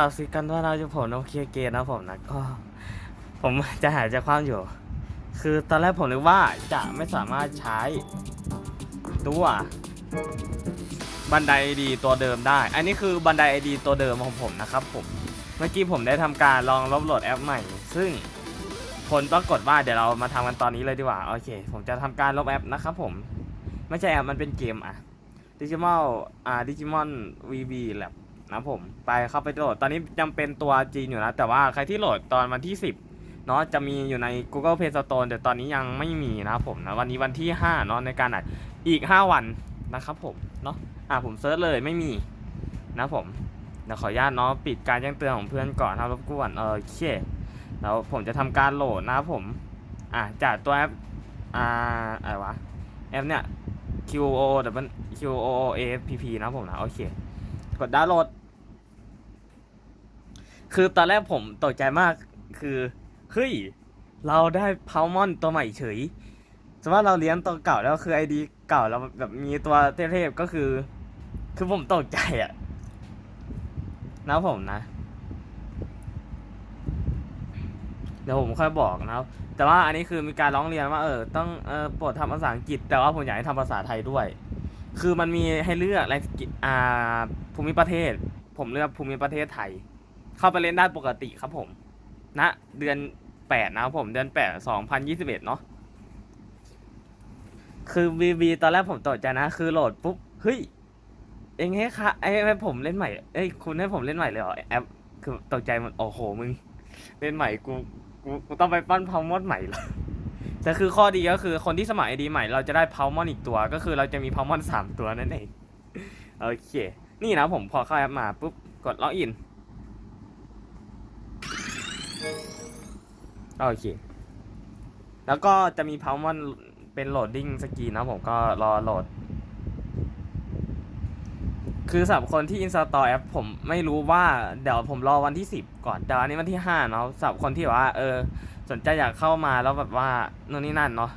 กล่าวสิกันว่าเราจะผมโอเคเกมนะผมนะก็ ผมจะหายใจความอยู่ คือตอนแรกผมนึกว่าจะไม่สามารถใช้ตัวบันไดดีตัวเดิมได้ อันนี้คือบันไดไอดีตัวเดิมของผมนะครับผม เมื่อกี้ผมได้ทำการลองลบโหลดแอปใหม่ ซึ่งผลปรากฏว่าเดี๋ยวเรามาทำกันตอนนี้เลยดีกว่า โอเค ผมจะทำการลบแอปนะครับผม ไม่ใช่แอปมันเป็นเกมอะดิจิมอลอ่าดิจิมอนวีบีแลบ นะผมไปเข้าไปโหลด ตอนนี้ยังเป็นตัวจีนอยู่นะ แต่ว่าใครที่โหลดตอนวันที่ 10เนาะจะมีอยู่ใน Google Play Store แต่ตอนนี้ยังไม่มีนะผมนะวันนี้วันที่5เนาะในการอัดอีก 5 วันนะครับผมเนาะอ่าผมเซิร์ชเลยไม่มีนะผมเดี๋ยวขออนุญาตเนาะปิดการแจ้งเตือนของเพื่อนก่อนครับรบกวนเออโอเคแล้วผมจะทำการโหลดนะผมอะจากตัวแอปอ่าอะไรวะแอปเนี่ย Q O W Q O O A P P นะผมนะโอเค กดดาวน์โหลด คือตอนแรกผมตกใจมากคือเฮ้ยเราได้พาวมอนตัวใหม่เฉยสมมติว่าเราเลี้ยงตัวเก่าแล้วคือไอดีเก่าแล้วแบบมีตัวเทพๆก็คือ คือผมตกใจอะนะผมนะ เดี๋ยวผมค่อยบอกนะครับ แต่ว่าอันนี้คือมีการร้องเรียนว่าเออต้องเออโปรดทำภาษาอังกฤษ แต่ว่าผมอยากให้ทำภาษาไทยด้วย คือมันมีให้เลือกอะไรอ่าภูมิประเทศ ผมเลือกภูมิประเทศไทย เข้าไปเล่นได้ปกติครับผมณนะเดือนแปดนะครับผมเดือนแปดสองพันยี่สิบเอ็ดเนาะคือวีวีตอนแรกผมตกใจนะ คือโหลดปุ๊บเฮ้ยเองให้ค่ะไอ้ให้ผมเล่นใหม่เอ้ยคุณให้ผมเล่นใหม่เลยเหรอแอปคือตกใจมันโอ้โหมึง เล่นใหม่กูกูกูต้องไปปั้นพาวมอนใหม่เหรอ แต่คือข้อดีก็คือคนที่สมัครไอดีใหม่เราจะได้พาวมอนอีกตัว ก็คือเราจะมีพาวมอนสามตัวนั่นเองโอเค นี่นะผมพอเข้าแอปมาปุ๊บกดล็อกอินโอเค แล้วก็จะมีพาวมอนเป็นโหลดดิ้งสกีนะผมก็รอโหลด คือสำหรับคนที่ install แอปผมไม่รู้ว่าเดี๋ยวผมรอวันที่ 10 ก่อนแต่อันนี้วันที่5เนาะสำหรับคนที่ว่า เออ สนใจอยากเข้ามาแล้วแบบว่าโน่นนี่นั่นเนาะ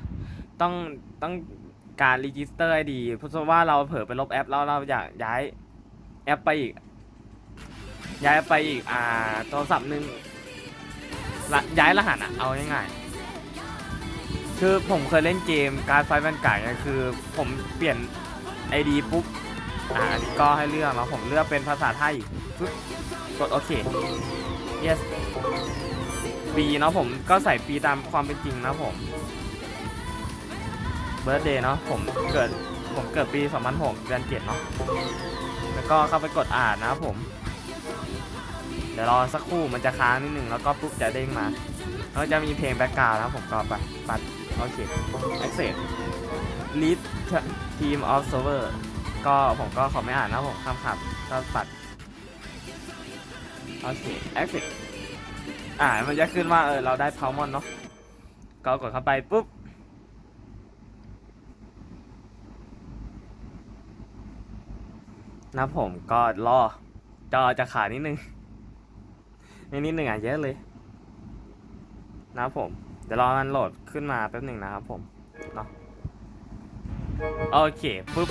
ต้องต้องการรีจิสเตอร์ให้ดีเพราะว่าเราเผลอไปลบแอปแล้วเราอยากย้ายแอปไปอีก ย้ายไปอีกอ่าโทรศัพท์หนึ่งย้ายรหัสอะเอาง่ายๆคือผมเคยเล่นเกมการไฟมันไก่คือผมเปลี่ยน ID ปุ๊บ อ่าอันนี้ก็ให้เลือกเนาะผมเลือกเป็นภาษาไทยปึ๊บกดโอเค yes ปีเนาะผมก็ใส่ปีตามความเป็นจริงนะผม birthday เนาะผมเกิดผมเกิดปี 2006เดือน7เนาะแล้วก็เข้าไปกดอ่านนะผม เดี๋ยวรอสักครู่มันจะค้างนิดหนึ่งแล้วก็ปุ๊บจะเด้งมาแล้วจะมีเพลงแบ็กกราวด์นะผมก็ไปปัดโอเค access lead team of server ก็ผมก็ขอไม่อ่านนะผมคำขับก็ปัดโอเค exit อ่ามันจะขึ้นว่าเออเราได้พาวมอนเนาะก็กดเข้าไปปุ๊บนะผมก็รอจอจะขาดนิดนึงไม่นิดนึงอะเยอะเลยนะผม เดี๋ยวรอมันโหลดขึ้นมาแป๊บหนึ่งนะครับผม โอเคปุ๊บ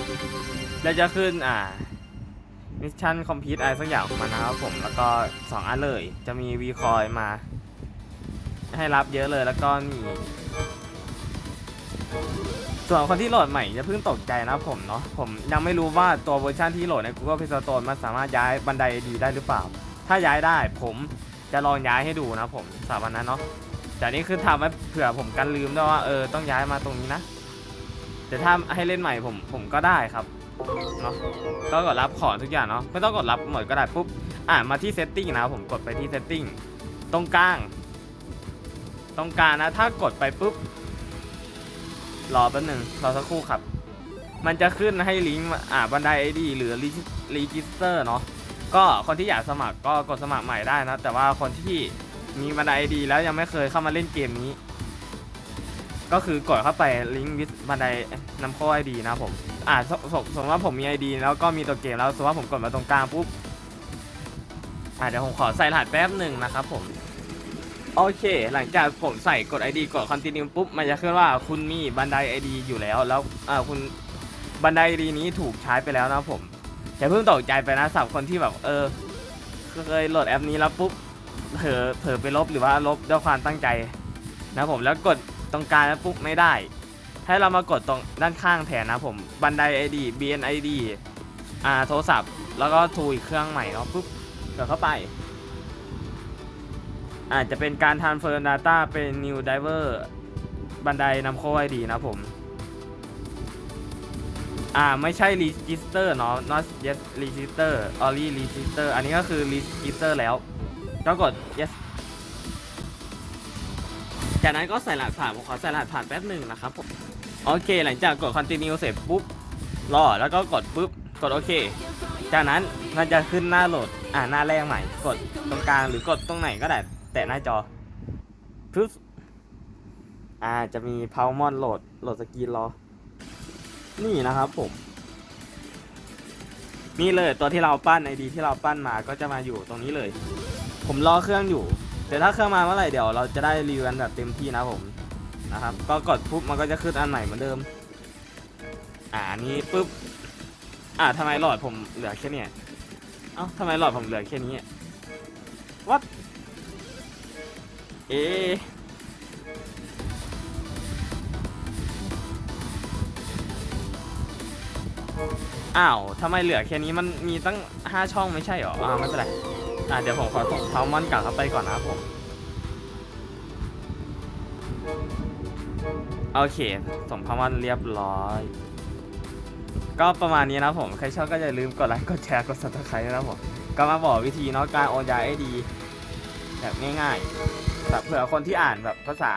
แล้วจะขึ้นอ่ามิชชั่นคอมพิวต์อะไรสักอย่างของมันะครับผมแล้วก็ 2 อันเลย จะมีวีคอยมา ให้รับเยอะเลยแล้วก็มีส่วนคนที่โหลดใหม่จะเพิ่งตกใจนะผมเนาะผมยังไม่รู้ว่าตัวเวอร์ชันที่โหลดใน Google Play Store มันสามารถย้ายบันไดดีได้หรือเปล่า ถ้าย้ายได้ผมจะลองย้ายให้ดูนะผมสามวันนั้นเนาะแต่นี่คือทำไว้เผื่อผมกันลืมด้วยว่าเออต้องย้ายมาตรงนี้นะ แต่ถ้าให้เล่นใหม่ผมผมก็ได้ครับเนาะก็กดรับของทุกอย่างเนาะไม่ต้องกดรับหมดก็ได้ปุ๊บอ่ามาที่ setting นะครับผมกดไปที่ setting ตรงกลาง ตรงกลางนะถ้ากดไปปุ๊บรอแป๊บหนึงรอสักครู่ครับ มันจะขึ้นให้ลิงก์อ่าบันไดไอดีหรือรีจิสเตอร์เนาะก็คนที่อยากสมัครก็กดสมัครใหม่ได้นะ แต่ว่าคนที่มีบันไดไอดีแล้วยังไม่เคยเข้ามาเล่นเกมนี้ ก็คือกดเข้าไปลิงก์วิดบันไดนำเข้าไอดีนะผมอ่าสสสมมติว่าผมมี ID แล้วก็มีตัวเกมแล้วสมมติว่าผมกดมาตรงกลางปุ๊บอ่าเดี๋ยวผมขอใส่รหัสแป๊บหนึ่งนะครับผมโอเค หลังจากผมใส่กด ID กด continue ปุ๊บ มันจะขึ้นว่าคุณมีบันได ID อยู่แล้ว แล้วอ่าคุณบันได ID นี้ถูกใช้ไปแล้วนะผมอย่าเพิ่งตกใจไปนะสำหรับคนที่แบบเออเคยโหลดแอปนี้แล้วปุ๊บเผลอเผลอไปลบหรือว่าลบด้วยความตั้งใจนะผมแล้วกด ตรงกลางแล้วปุ๊บไม่ได้ ให้เรามากดตรงด้านข้างแทนนะผมบันได ID BNID อ่าโทรศัพท์ แล้วก็ทูอีกเครื่องใหม่เนาะปุ๊บกดเข้าไป อาจจะเป็นการ transfer data เป็น new driver บันไดนำเข้า ID นะผมอ่าไม่ใช่ register เนาะ not yes register only register อันนี้ก็คือ register แล้วก็กด yes จากนั้นก็ใส่รหัสผ่านผมขอใส่รหัสผ่านแป๊บหนึ่งนะครับผมโอเค หลังจากกด continue เสร็จปุ๊บรอแล้วก็กดปุ๊บกดโอเค จากนั้นมันจะขึ้นหน้าโหลดอ่าหน้าแรกใหม่ กดตรงกลางหรือกดตรงไหนก็ได้แตะหน้าจอปึ๊บอ่าจะมี p o w m o n โหลดโหลดสกีนรอ นี่นะครับผม นี่เลยตัวที่เราปั้นไอดีที่เราปั้นมาก็จะมาอยู่ตรงนี้เลย ผมรอเครื่องอยู่ แต่ถ้าเครื่องมาเมื่อไหร่เดี๋ยวเราจะได้รีวิวกันแบบเต็มที่นะผมนะครับ ก็กดปุ๊บมันก็จะขึ้นอันใหม่เหมือนเดิม อ่าอันนี้ปุ๊บ อ่าทำไมหลอดผมเหลือแค่เนี้ยเอ้าทำไมหลอดผมเหลือแค่นี้วัดเอะอ้าวทำไมเหลือแค่นี้มันมีตั้ง 5 ช่องไม่ใช่หรออ่าไม่เป็นไร อ่าเดี๋ยวผมขอส่งเทามอนกลับเข้าไปก่อนนะครับผม โอเค ส่งเทามอนเรียบร้อย ก็ประมาณนี้นะผม ใครชอบก็อย่าลืมกดไลค์ กดแชร์ กด subscribe นะครับผม ก็มาบอกวิธีเนาะการโอนย้ายไอดีแบบง่ายๆแบบเผื่อคนที่อ่านแบบภาษา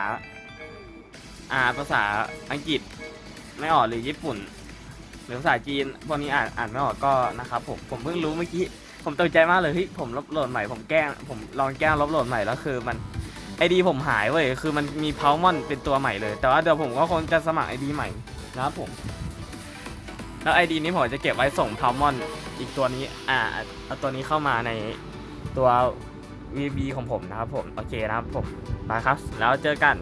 อ่าภาษาอังกฤษไม่ออกหรือญี่ปุ่น หรือภาษาจีนพวกนี้อ่านอ่านไม่ออกก็นะครับผม ผมเพิ่งรู้เมื่อกี้ ผมตกใจมากเลยเฮ้ยผมลบโหลดใหม่ผมแกล้งผมลองแกล้งลบโหลดใหม่แล้วคือมันไอดีผมหายเว้ยคือมันมีเพามอนเป็นตัวใหม่เลย แต่ว่าเดี๋ยวผมก็คงจะสมัครไอดีใหม่นะครับผม แล้วไอดีนี้ผมจะเก็บไว้ส่งเพามอนอีกตัวนี้ อ่าเอาตัวนี้เข้ามาในตัว VB ของผมนะครับผม โอเคนะครับผมไปครับ แล้วเจอกัน